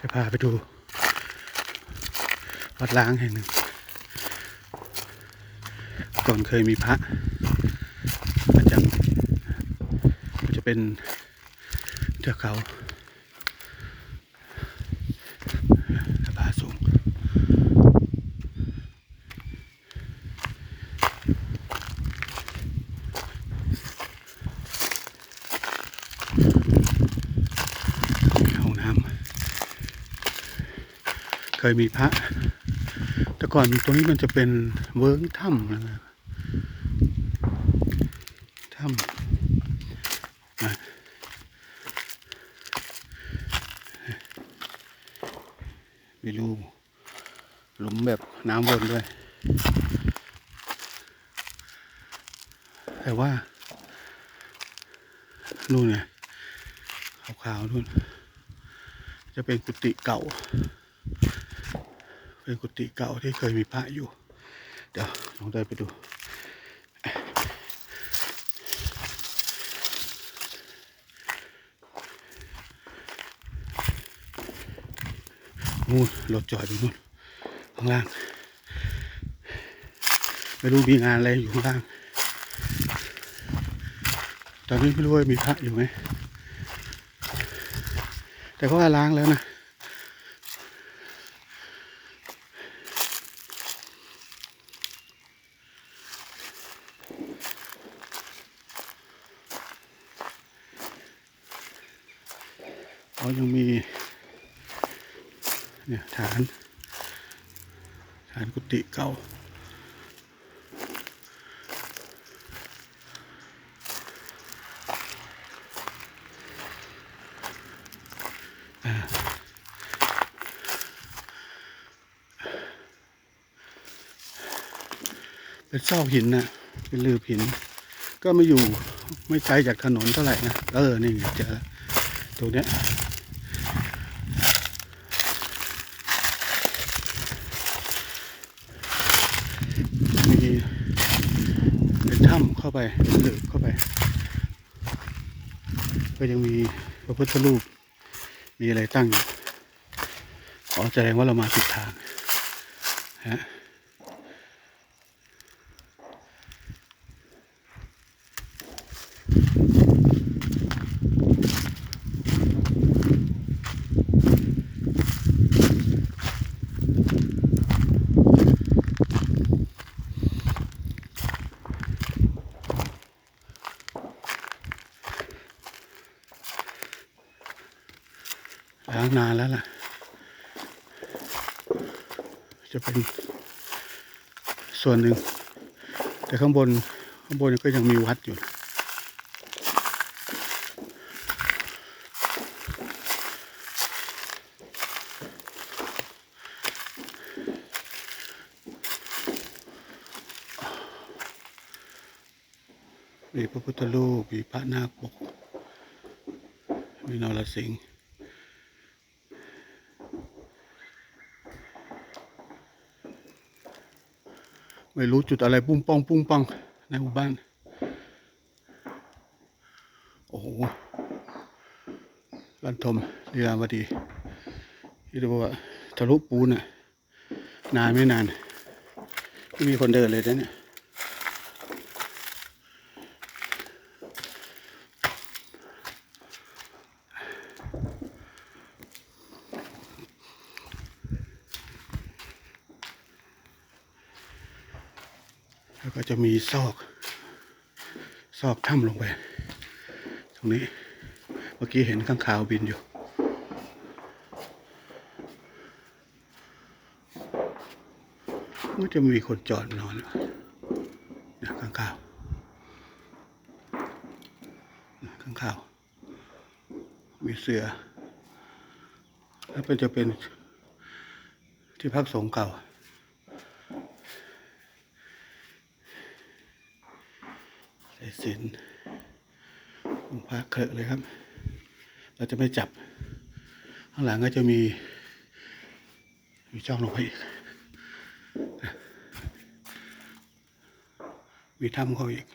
จะพาไปดูวัดล้างแห่งหนึ่ง ก่อนเคยมีพระประจำก็จะเป็นเทือกเขาผาสูง ห้องน้ำ เคยมีพระ แต่ก่อนตรงนี้มันจะเป็นเวิ้งถ้ำนะครับถ้ำมีรูหลุมแบบน้ำวนด้วย แต่ว่า นู่นไงขาวๆนู่น จะเป็นกุฏิเก่า เป็นกุฏิเก่าที่เคยมีพระอยู่ เดี๋ยวลองเดินไปดู นู่นรถจอดอยู่นู่นข้างล่าง ไม่รู้มีงานอะไรอยู่ข้างล่าง ตอนนี้ไม่รู้ว่ามีพระอยู่ไหมแต่ก็ว่าล้างแล้วนะ เขายังมีเนี่ยฐาน ฐานกุฏิเก่าเป็นซอกหินนะเป็นลืบหิน ก็ไม่อยู่ไม่ไกลจากถนนเท่าไหร่นะ เออ นี่เจอแล้วตรงเนี้ยมีเป็นถ้ำเข้าไปเป็นหลืบเข้าไป ก็ยังมีพระพุทธรูป มีอะไรตั้งอยู่ขอแสดงว่าเรามาผิดทางฮะ ล้างนานแล้วล่ะ จะเป็นส่วนหนึ่ง แต่ข้างบนข้างบนก็ยังมีวัดอยู่มีพระพุทธรูปมีพระนาคปก มีนรสิงห์ ไม่รู้จุดอะไรปุ้งป้องปุ้งป้องในหมู่บ้าน โอ้โหลันทมลีลาวดีที่เรียกว่าทะลุปูนน่ะ นานไม่นาน ไม่มีคนเดินเลยนะเนี่ย แล้วก็จะมีซอก ซอกถ้ำลงไป ตรงนี้ เมื่อกี้เห็นข้างขาวบินอยู่มันจะมีคนจอดนอนนะข้างขาวข้างขาว มีเสือ แล้วเป็นจะเป็นที่พักสงเก่า สายสินอคพระเคอะเลยครับ เราจะไม่จับ ข้างหลังก็จะมี มีช่องลงไปอีกมีถ้ำเขาอีก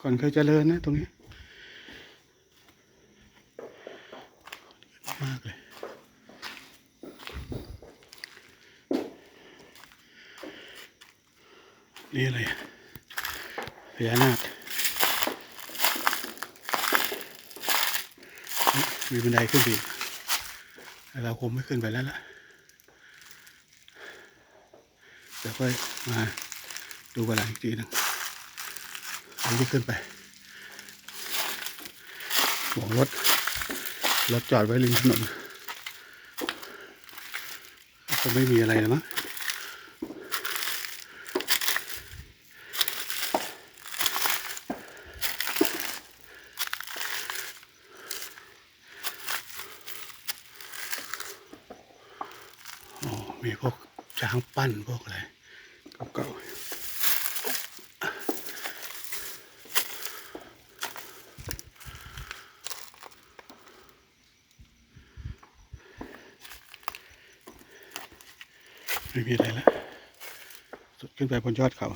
ก่อนเคยเจริญนะตรงนี้มากเลย นี่อะไรพญานาคมีบันไดขึ้นไปแต่เราคงไม่ขึ้นไปแล้วล่ะเดี๋ยวค่อยมาดูกันหลังอีกทีหนึงอันนี้ขึ้นไปบอกรถ รถจอดไว้ริมถนนคงไม่มีอะไรแล้วมั้ง อ๋อ มีพวกช้างปั้นพวกอะไรเก่าๆไม่มีอะไรแล้วสุดขึ้นไปบนยอดเขา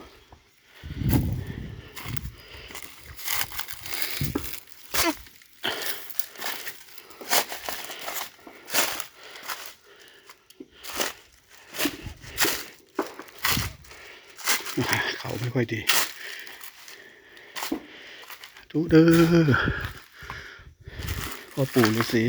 เขา ไม่ค่อยดีดูเด้อพ่อปู่ฤาษี